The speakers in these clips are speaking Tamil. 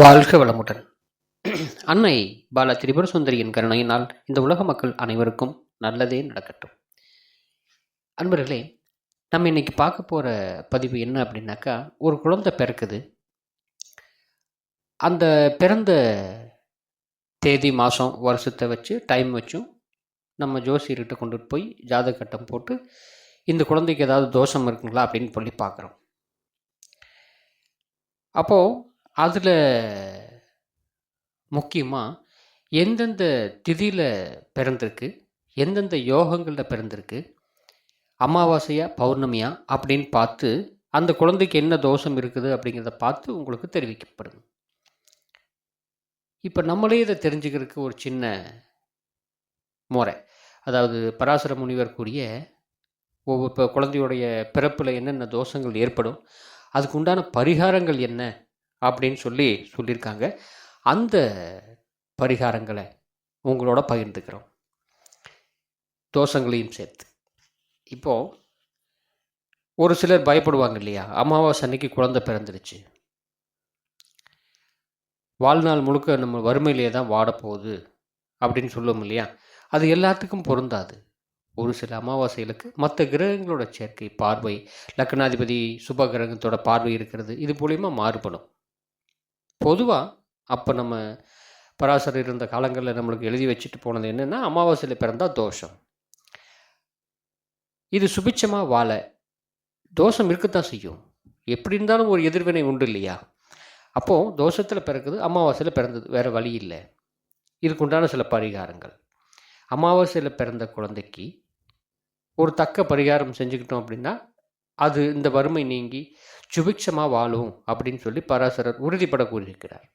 வாழ்க வளமுடன். அன்னை பால திரிபுர சுந்தரியின் கருணையினால் இந்த உலக மக்கள் அனைவருக்கும் நல்லதே நடக்கட்டும். அன்பர்களே நம்ம இன்னைக்கு பார்க்க போகிற பதிவு என்ன அப்படின்னாக்கா ஒரு குழந்தை பிறக்குது. அந்த பிறந்த தேதி மாதம் வருஷத்தை வச்சு டைம் வச்சும் நம்ம ஜோசியர்கிட்ட கொண்டுட்டு போய் ஜாதகட்டம் போட்டு இந்த குழந்தைக்கு ஏதாவது தோஷம் இருக்குங்களா அப்படின்னு சொல்லி பார்க்குறோம். அப்போது அதில் முக்கியமாக எந்தெந்த திதியில் பிறந்திருக்கு எந்தெந்த யோகங்களில் பிறந்திருக்கு அமாவாசையா பௌர்ணமியா அப்படின்னு பார்த்து அந்த குழந்தைக்கு என்ன தோஷம் இருக்குது அப்படிங்கிறத பார்த்து உங்களுக்கு தெரிவிக்கப்படும். இப்போ நம்மளே இதை தெரிஞ்சுக்கிறதுக்கு ஒரு சின்ன முறை அதாவது பராசர முனிவர் கூறிய ஒவ்வொரு இப்போ குழந்தையுடைய பிறப்பில் என்னென்ன தோஷங்கள் ஏற்படும் அதுக்கு உண்டான பரிகாரங்கள் என்ன அப்படின்னு சொல்லி சொல்லியிருக்காங்க. அந்த பரிகாரங்களை உங்களோட பகிர்ந்துக்கிறோம். தோஷங்களையும் சேர்த்து. இப்போது ஒரு சிலர் பயப்படுவாங்க இல்லையா? அமாவாசை அன்னைக்கு குழந்தை பிறந்துருச்சு. வாழ்நாள் முழுக்க நம்ம வறுமையிலே தான் வாடப்போகுது அப்படின்னு சொல்லுவோம் இல்லையா? அது எல்லாத்துக்கும் பொருந்தாது. ஒரு சில அமாவாசைகளுக்கு மற்ற கிரகங்களோட சேர்க்கை பார்வை லக்னாதிபதி சுப கிரகத்தோட பார்வை இருக்கிறது இது மூலியமாக மாறுபடும். பொதுவாக அப்போ நம்ம பராசரர் இருந்த காலங்களில் நம்மளுக்கு எழுதி வச்சுட்டு போனது என்னென்னா அமாவாசையில் பிறந்தால் தோஷம். இது சுபிச்சமாக வாழ தோஷம் இருக்கத்தான் செய்யும். எப்படி இருந்தாலும் ஒரு எதிர்வினை உண்டு இல்லையா? அப்போது தோஷத்தில் பிறக்குது அமாவாசையில் பிறந்தது வேறு வழி இல்லை. இதுக்குண்டான சில பரிகாரங்கள். அமாவாசையில் பிறந்த குழந்தைக்கு ஒரு தக்க பரிகாரம் செஞ்சுக்கிட்டோம் அப்படின்னா அது இந்த வறுமை நீங்கி சுபிக்ஷமாக வாழும் அப்படின்னு சொல்லி பராசரர் உறுதிப்பட கூறியிருக்கிறார்.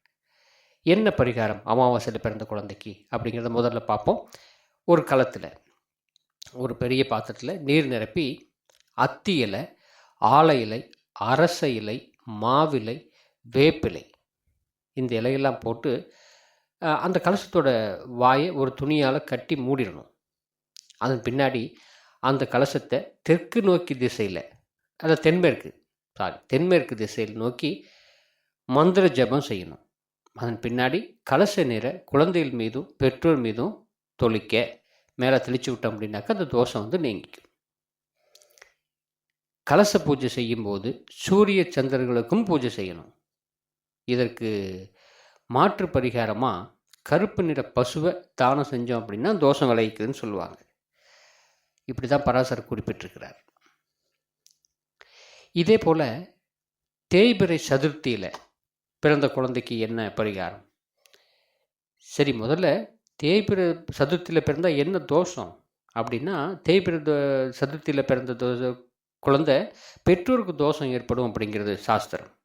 என்ன பரிகாரம் அமாவாசையில் பிறந்த குழந்தைக்கு அப்படிங்கிறத முதல்ல பார்ப்போம். ஒரு களத்தில் ஒரு பெரிய பாத்திரத்தில் நீர் நிரப்பி அத்தி இலை ஆலை இலை அரச இலை மாவிலை வேப்பிலை இந்த இலையெல்லாம் போட்டு அந்த கலசத்தோட வாயை ஒரு துணியால் கட்டி மூடிடணும். அதன் பின்னாடி அந்த கலசத்தை தெற்கு நோக்கி திசையில் அதை தென்மேற்கு சாரி தென்மேற்கு திசையில் நோக்கி மந்திர ஜெபம் செய்யணும். அதன் பின்னாடி கலச நீரை குழந்தைகள் மீதும் பெற்றோர் மீதும் தொளிக்க மேலே தெளிச்சு விட்டோம் அப்படின்னாக்கா அந்த தோஷம் வந்து நீங்கிக்கும். கலச பூஜை செய்யும்போது சூரிய சந்திரர்களுக்கும் பூஜை செய்யணும். இதற்கு மாற்று பரிகாரமாக கருப்பு நிற பசுவை தானம் செஞ்சோம் அப்படின்னா தோஷம் விளைவிக்குதுன்னு சொல்லுவாங்க. இப்படி தான் பராசர் குறிப்பிட்டிருக்கிறார். இதே போல் தேய்பிறை சதுர்த்தியில் பிறந்த குழந்தைக்கு என்ன பரிகாரம்? சரி முதல்ல தேய்பிறை சதுர்த்தியில் பிறந்தால் என்ன தோஷம்? அப்படின்னா தேய்பிறை தோ- சதுர்த்தியில் பிறந்த தோஷ குழந்தை பெற்றோருக்கு தோஷம் ஏற்படும் அப்படிங்கிறது சாஸ்திரம்.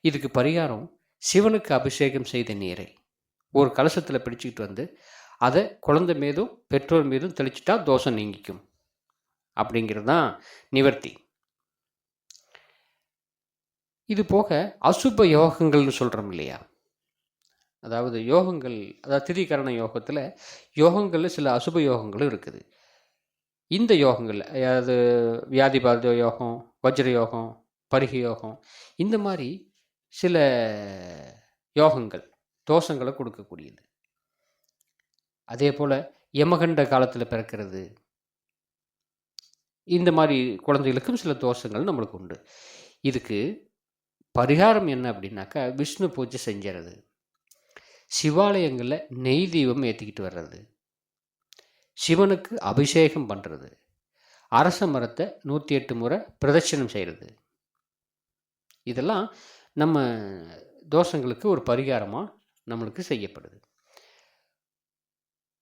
இதுக்கு பரிகாரம் சிவனுக்கு அபிஷேகம் செய்த நீரை. ஒரு கலசத்தில் பிடிச்சிக்கிட்டு வந்து அதை குழந்தை மீதும் பெற்றோர் மீதும் தெளிச்சிட்டா தோஷம் நீங்கிக்கும். அப்படிங்கிறது தான் நிவர்த்தி. இது போக அசுப யோகங்கள்னு சொல்கிறோம் இல்லையா? அதாவது யோகங்கள் அதாவது திதிகரண யோகத்தில் யோகங்களில் சில அசுப யோகங்களும் இருக்குது. இந்த யோகங்கள் அதாவது வியாதிபாத யோகம் வஜ்ர யோகம் பருக யோகம் இந்த மாதிரி சில யோகங்கள் தோஷங்களை கொடுக்கக்கூடியது. அதே போல் யமகண்ட காலத்தில் பிறக்கிறது. இந்த மாதிரி குழந்தைகளுக்கும் சில தோஷங்கள் நம்மளுக்கு உண்டு. இதுக்கு பரிகாரம் என்ன அப்படின்னாக்கா விஷ்ணு பூஜை செஞ்சுறது. சிவாலயங்களில் நெய் தீபம் ஏற்றிக்கிட்டு வர்றது. சிவனுக்கு அபிஷேகம் பண்ணுறது அரச மரத்தை நூற்றி எட்டு முறை பிரதட்சணம் செய்கிறது இதெல்லாம் நம்ம தோஷங்களுக்கு ஒரு பரிகாரமாக நம்மளுக்கு செய்யப்படுது.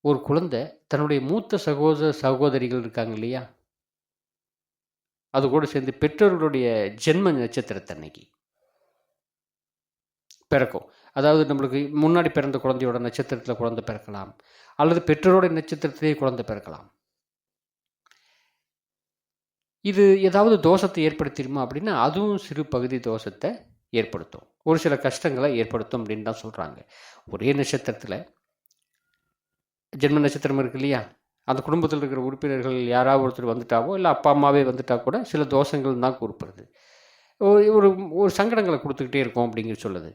ஒரு குழந்தை தன்னுடைய மூத்த சகோதர சகோதரிகள் இருக்காங்க இல்லையா? அது கூட சேர்ந்து பெற்றோர்களுடைய ஜென்ம நட்சத்திரத்தன்னைக்கு. பிறக்கும். அதாவது நம்மளுக்கு முன்னாடி பிறந்த குழந்தையோட நட்சத்திரத்தில் குழந்தை பிறக்கலாம். அல்லது பெற்றோரோட நட்சத்திரத்திலேயே குழந்தை பிறக்கலாம். இது ஏதாவது தோஷத்தை ஏற்படுத்திடுமா அப்படின்னா அதுவும் சிறு பகுதி தோஷத்தை ஏற்படுத்தும். ஒரு சில கஷ்டங்களை ஏற்படுத்தும் அப்படின்னு தான் சொல்கிறாங்க ஒரே நட்சத்திரத்தில் ஜென்ம நட்சத்திரம் இருக்கு இல்லையா? அந்த குடும்பத்தில் இருக்கிற உறுப்பினர்கள் யாராவது ஒருத்தர் வந்துட்டாவோ இல்லை அப்பா அம்மாவே வந்துட்டா கூட சில தோஷங்கள் தான் குறிப்பிடுது ஒரு ஒரு ஒரு சங்கடங்களை கொடுத்துக்கிட்டே இருக்கும் அப்படிங்கிற சொல்லுது.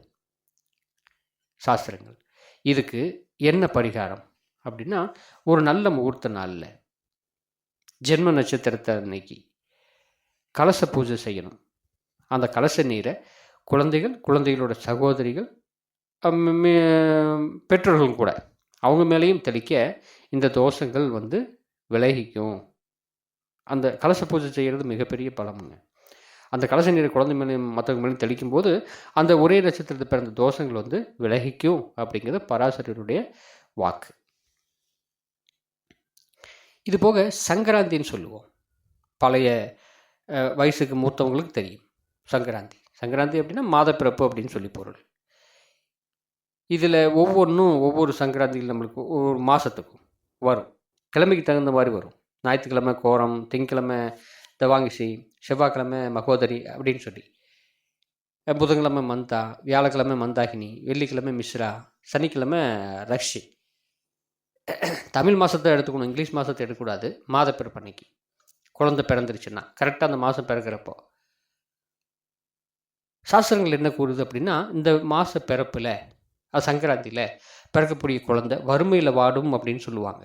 சாஸ்திரங்கள். இதுக்கு என்ன பரிகாரம்? அப்படின்னா ஒரு நல்ல முகூர்த்த நாளில் ஜென்ம நட்சத்திரத்தை அன்னைக்கு கலச பூஜை செய்யணும். அந்த கலச நீரை குழந்தைகள் குழந்தைகளோட சகோதரிகள் பெற்றோர்களும் கூட அவங்க மேலேயும் தெளிக்க இந்த தோஷங்கள் வந்து விலகிக்கும். அந்த கலச பூஜை செய்கிறது மிகப்பெரிய பலமுங்க. அந்த கலச நீரை குழந்தை மேலும் மற்றவங்க மேலும் தெளிக்கும் போது அந்த ஒரே நட்சத்திரத்தை பிறந்த தோஷங்கள் வந்து விலகிக்கும் அப்படிங்கிறது பராசரியருடைய வாக்கு. இது போக சங்கராந்தின்னு சொல்லுவோம். பழைய வயசுக்கு மூத்தவங்களுக்கு தெரியும். சங்கராந்தி. சங்கராந்தி அப்படின்னா மாதப்பிறப்பு அப்படின்னு சொல்லி பொருள். இதில் ஒவ்வொன்றும் ஒவ்வொரு சங்கராந்தியில் நம்மளுக்கு ஒவ்வொரு மாதத்துக்கும் வரும். கிழமைக்கு தகுந்த மாதிரி வரும். ஞாயிற்றுக்கிழமை கோரம் திங்கக்கிழமை தவாங்கிசி செவ்வாய்க்கிழமை மகோதரி அப்படின்னு சொல்லி. புதன்கிழமை மந்தா வியாழக்கிழமை மந்தாகினி வெள்ளிக்கிழமை மிஸ்ரா சனிக்கிழமை ரஷ்ஷி தமிழ் மாதத்தை எடுத்துக்கணும் இங்கிலீஷ் மாதத்தை எடுக்கக்கூடாது மாத அன்னைக்கு குழந்தை பிறந்துருச்சுன்னா கரெக்டாக அந்த மாதம் பிறக்கிறப்போ. சாஸ்திரங்கள் என்ன கூறுது அப்படின்னா இந்த மாத பிறப்பில் அது சங்கராந்தியில் பிறக்கக்கூடிய குழந்தை வறுமையில் வாடும் அப்படின்னு சொல்லுவாங்க.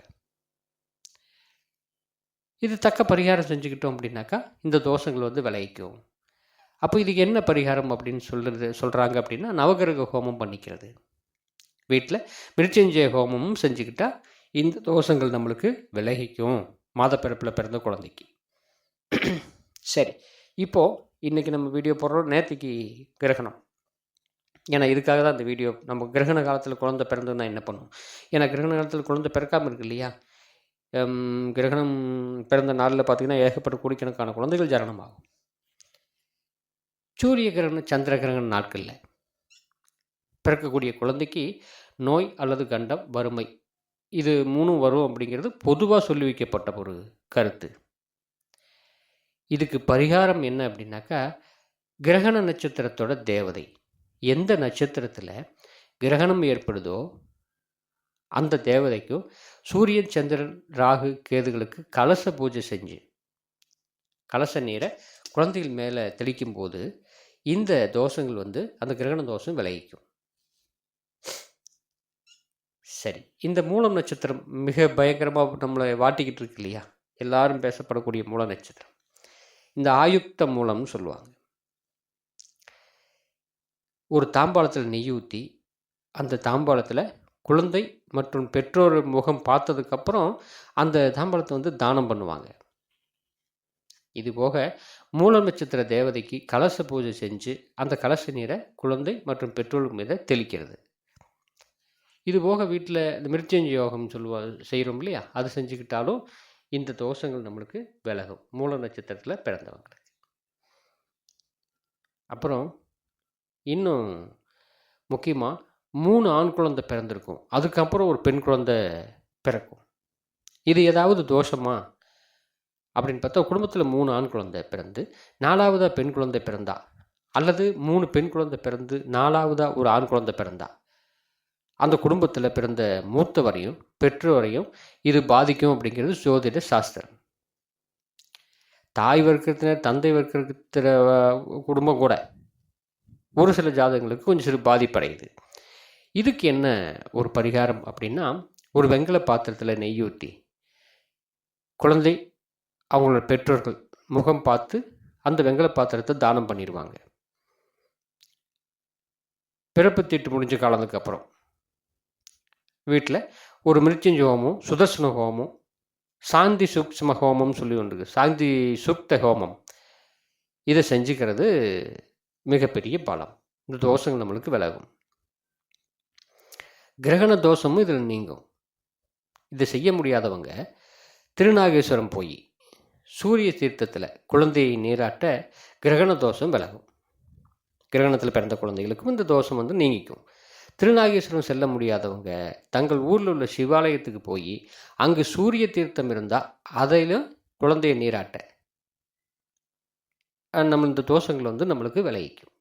இது தக்க பரிகாரம் செஞ்சுக்கிட்டோம் அப்படின்னாக்கா இந்த தோஷங்கள் வந்து விளைவிக்கும். அப்போ இதுக்கு என்ன பரிகாரம் அப்படின்னு சொல்கிறது சொல்கிறாங்க அப்படின்னா நவகிரக ஹோமம் பண்ணிக்கிறது. வீட்டில் மிருச்சஞ்சய ஹோமமும் செஞ்சுக்கிட்டால் இந்த தோஷங்கள் நம்மளுக்கு விலகிக்கும். மாதப்பிறப்பில் பிறந்த குழந்தைக்கு. சரி இப்போது இன்றைக்கி நம்ம வீடியோ போடுறோம் நேற்றுக்கு கிரகணம். ஏன்னா இதுக்காக தான் அந்த வீடியோ நம்ம கிரகண காலத்தில் குழந்தை பிறந்ததுன்னா என்ன பண்ணும்? ஏன்னா கிரகண காலத்தில் குழந்தை பிறக்காமல் இருக்கு இல்லையா? கிரகணம் பிறந்த நாளில் பார்த்தீங்கன்னா ஏகப்பட்ட கோடிக்கணக்கான குழந்தைகள் ஜனனமாகும். சூரிய கிரகணம் சந்திர கிரகண நாட்களில் பிறக்கக்கூடிய குழந்தைக்கு நோய் அல்லது கண்டம் வறுமை இது மூணும் வரும் அப்படிங்கிறது பொதுவாக சொல்லி வைக்கப்பட்ட ஒரு கருத்து. இதுக்கு பரிகாரம் என்ன அப்படின்னாக்கா கிரகண நட்சத்திரத்தோட தேவதை எந்த நட்சத்திரத்தில் கிரகணம் ஏற்படுதோ அந்த தேவதைக்கும் சூரியன் சந்திரன் ராகு கேதுகளுக்கு கலச பூஜை செஞ்சு கலச நீரை குழந்தைகள் மேலே தெளிக்கும் போது இந்த தோஷங்கள் வந்து அந்த கிரகண தோஷம் விளைவிக்கும். சரி இந்த மூலம் நட்சத்திரம் மிக பயங்கரமாக நம்மளை வாட்டிக்கிட்டு இருக்கு இல்லையா? எல்லாரும் பேசப்படக்கூடிய மூல நட்சத்திரம். இந்த ஆயுக்த மூலம்னு சொல்லுவாங்க. ஒரு தாம்பாளத்தில் நெய் ஊற்றி அந்த தாம்பாளத்தில் குழந்தை மற்றும் பெற்றோர் முகம் பார்த்ததுக்கப்புறம் அந்த தாம்பழத்தை வந்து தானம் பண்ணுவாங்க. இது போக மூல நட்சத்திர தேவதைக்கு கலச பூஜை செஞ்சு அந்த கலச நீரை குழந்தை மற்றும் பெற்றோர் மீத தெளிக்கிறது. இது போக வீட்டில் இந்த மிருத்யஞ்ச யோகம் சொல்லுவா செய்கிறோம் இல்லையா? அது செஞ்சுக்கிட்டாலும் இந்த தோஷங்கள் நம்மளுக்கு விலகும். மூல நட்சத்திரத்தில் பிறந்தவங்களுக்கு. அப்புறம் இன்னும் முக்கியமாக மூணு ஆண் குழந்தை பிறந்திருக்கும். அதுக்கப்புறம் ஒரு பெண் குழந்தை பிறக்கும். இது ஏதாவது தோஷமா? அப்படின்னு பார்த்தா குடும்பத்தில் மூணு ஆண் குழந்தை பிறந்து நாலாவதாக பெண் குழந்தை பிறந்தா? அல்லது மூணு பெண் குழந்தை பிறந்து நாலாவதாக ஒரு ஆண் குழந்தை பிறந்தா? அந்த குடும்பத்தில் பிறந்த மூத்தவரையும் பெற்றோரையும் இது பாதிக்கும் அப்படிங்கிறது ஜோதிட சாஸ்திரம். தாய் வர்க்கத்தினர் தந்தை வர்க்கத்தின குடும்பம் கூட ஒரு சில ஜாதகங்களுக்கு கொஞ்சம் சிறு பாதிப்படையுது. இதுக்கு என்ன ஒரு பரிகாரம் அப்படின்னா ஒரு வெங்கல பாத்திரத்தில் நெய் ஊற்றி குழந்தை அவங்களோட பெற்றோர்கள் முகம் பார்த்து அந்த வெங்கல பாத்திரத்தை தானம் பண்ணிடுவாங்க. பிறப்பு தீட்டு முடிஞ்ச காலத்துக்கு அப்புறம். வீட்டில் ஒரு மிருத்யுஞ்ச ஹோமம் சுதர்சன ஹோமம் சாந்தி சூக்ஷ்ம ஹோமம்னு சொல்லி ஒன்று இருக்குது சாந்தி சுக்த ஹோமம். இதை செஞ்சுக்கிறது மிகப்பெரிய பலம். இந்த தோஷங்கள் நம்மளுக்கு விலகும். கிரகண தோஷமும் இதில் நீங்கும். இதை செய்ய முடியாதவங்க திருநாகேஸ்வரம் போய் சூரிய தீர்த்தத்தில் குழந்தையை நீராட்ட கிரகண தோஷம் விலகும். கிரகணத்தில் பிறந்த குழந்தைகளுக்கும் இந்த தோஷம் வந்து நீங்கிக்கும். திருநாகேஸ்வரம் செல்ல முடியாதவங்க தங்கள் ஊரில் உள்ள சிவாலயத்துக்கு போய் அங்கு சூரிய தீர்த்தம் இருந்தால் அதையிலும் குழந்தையை நீராட்ட. நம்ம இந்த தோஷங்கள் வந்து நம்மளுக்கு விளைவிக்கும்.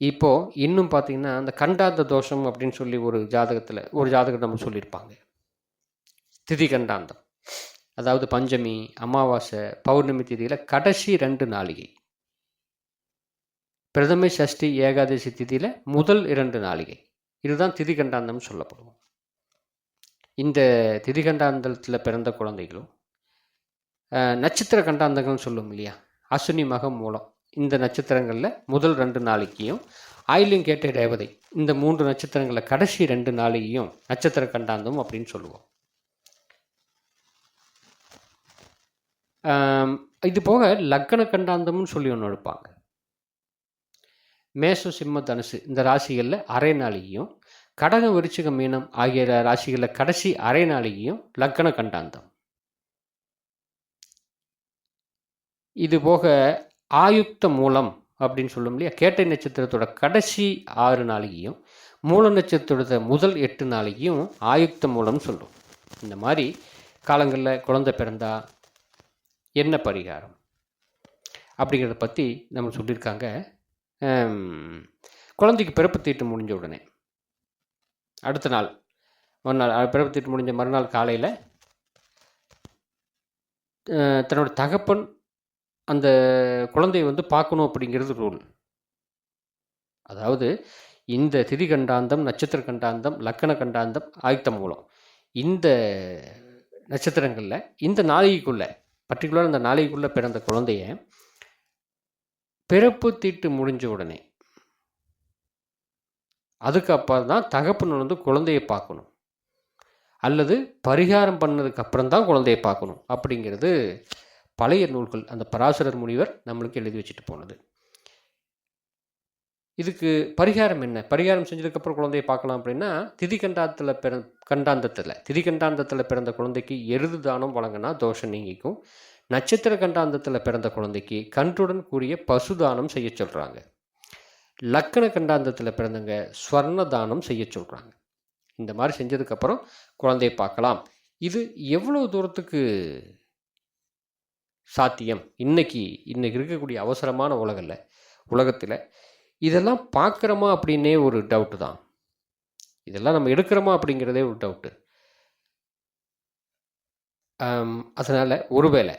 இப்போது இன்னும் பார்த்தீங்கன்னா அந்த கண்டாந்த தோஷம் அப்படின்னு சொல்லி ஒரு ஜாதகத்தில் ஒரு ஜாதகம் நம்ம சொல்லியிருப்பாங்க. திதி கண்டாந்தம். அதாவது பஞ்சமி அமாவாசை பௌர்ணமி திதியில் கடைசி ரெண்டு நாளிகை. பிரதமை சஷ்டி ஏகாதசி திதியில் முதல் இரண்டு நாளிகை. இதுதான் திதி கண்டாந்தம் சொல்லப்படும் இந்த திதி கண்டாந்தத்தில் பிறந்த குழந்தைகளும் நட்சத்திர கண்டாந்தங்கள்னு சொல்லும் இல்லையா? அஸ்வினி மகம் மூலம். இந்த நட்சத்திரங்களில் முதல் ரெண்டு நாளைக்கையும் ஆயிலும் கேட்ட தேவதை இந்த மூன்று நட்சத்திரங்களில் கடைசி ரெண்டு நாளையும் நட்சத்திர கண்டாந்தம் அப்படின்னு சொல்லுவோம். இது போக லக்கண கண்டாந்தம்னு சொல்லி ஒன்று எடுப்பாங்க. மேச சிம்ம தனுசு இந்த ராசிகளில் அரை நாளையும் கடக விருச்சிக மீனம் ஆகிய ராசிகளில் கடைசி அரை நாளையும் லக்கண கண்டாந்தம். இது போக ஆயுக்த மூலம் அப்படின்னு சொல்லும் இல்லையா? கேட்டை நட்சத்திரத்தோட கடைசி ஆறு நாளிகையும் மூல நட்சத்திரத்தோட முதல் எட்டு நாளையும் ஆயுக்த மூலம் சொல்லும் இந்த மாதிரி காலங்களில் குழந்தை பிறந்தா என்ன பரிகாரம் அப்படிங்கிறத பற்றி நம்ம சொல்லியிருக்காங்க. குழந்தைக்கு பிறப்பு தீட்டு முடிஞ்ச உடனே. அடுத்த நாள் மறுநாள் பிறப்பு தீட்டு முடிஞ்ச மறுநாள் காலையில் தன்னோட தகப்பன் அந்த குழந்தையை வந்து பார்க்கணும் அப்படிங்கிறது ரூல் அதாவது இந்த திதி கண்டாந்தம் நட்சத்திர கண்டாந்தம் லக்கண கண்டாந்தம் ஆயுத்த மூலம். இந்த நட்சத்திரங்களில் இந்த நாளிகைக்குள்ளே பர்டிகுலர் இந்த நாளிகைக்குள்ளே பிறந்த குழந்தைய பிறப்பு தீட்டு முடிஞ்ச உடனே அதுக்கப்புறம் தான் தகப்பன் வந்து குழந்தையை பார்க்கணும். அல்லது பரிகாரம் பண்ணதுக்கு அப்புறம் தான் குழந்தையை பார்க்கணும் அப்படிங்கிறது பழைய நூல்கள் அந்த பராசரர் முனிவர் நம்மளுக்கு எழுதி வச்சுட்டு போனது. இதுக்கு பரிகாரம் என்ன? பரிகாரம் செஞ்சதுக்கப்புறம் குழந்தையை பார்க்கலாம் அப்படின்னா திதி கண்டாந்தத்தில் பிற கண்டாந்தத்தில் திதி கண்டாந்தத்தில் பிறந்த குழந்தைக்கு எருது தானம் வழங்கினா தோஷம் நீங்கிக்கும். நட்சத்திர கண்டாந்தத்தில் பிறந்த குழந்தைக்கு கன்றுடன் கூடிய பசு தானம் செய்ய சொல்கிறாங்க லக்கண கண்டாந்தத்தில் பிறந்தவங்க ஸ்வர்ண தானம் செய்ய சொல்கிறாங்க இந்த மாதிரி செஞ்சதுக்கப்புறம் குழந்தையை பார்க்கலாம். இது எவ்வளோ தூரத்துக்கு சாத்தியம். இன்னைக்கு இன்னைக்கு இருக்கக்கூடிய அவசரமான உலகில் உலகத்தில் இதெல்லாம் பார்க்குறோமா அப்படின்னே ஒரு டவுட்டு தான். இதெல்லாம் நம்ம எடுக்கிறோமா அப்படிங்கிறதே ஒரு டவுட்டு அதனால் ஒருவேளை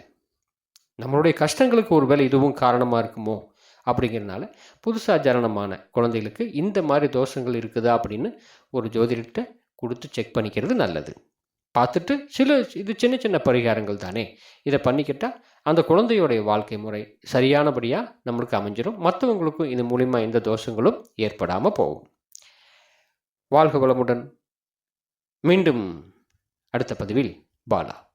நம்மளுடைய கஷ்டங்களுக்கு ஒருவேளை இதுவும் காரணமாக இருக்குமோ அப்படிங்கிறனால புதுசாக ஜனனமான குழந்தைகளுக்கு இந்த மாதிரி தோஷங்கள் இருக்குதா அப்படின்னு ஒரு ஜோதிடர்கிட்ட கொடுத்து செக் பண்ணிக்கிறது நல்லது. பார்த்துட்டு சில இது சின்ன சின்ன பரிகாரங்கள் தானே. இதை பண்ணிக்கிட்டால் அந்த குழந்தையோடைய வாழ்க்கை முறை சரியானபடியாக நம்மளுக்கு அமைஞ்சிடும் மற்றவங்களுக்கும் இது மூலிமா எந்த தோஷங்களும் ஏற்படாமல் போகும். வாழ்க வளமுடன். மீண்டும் அடுத்த பதிவில் பாலா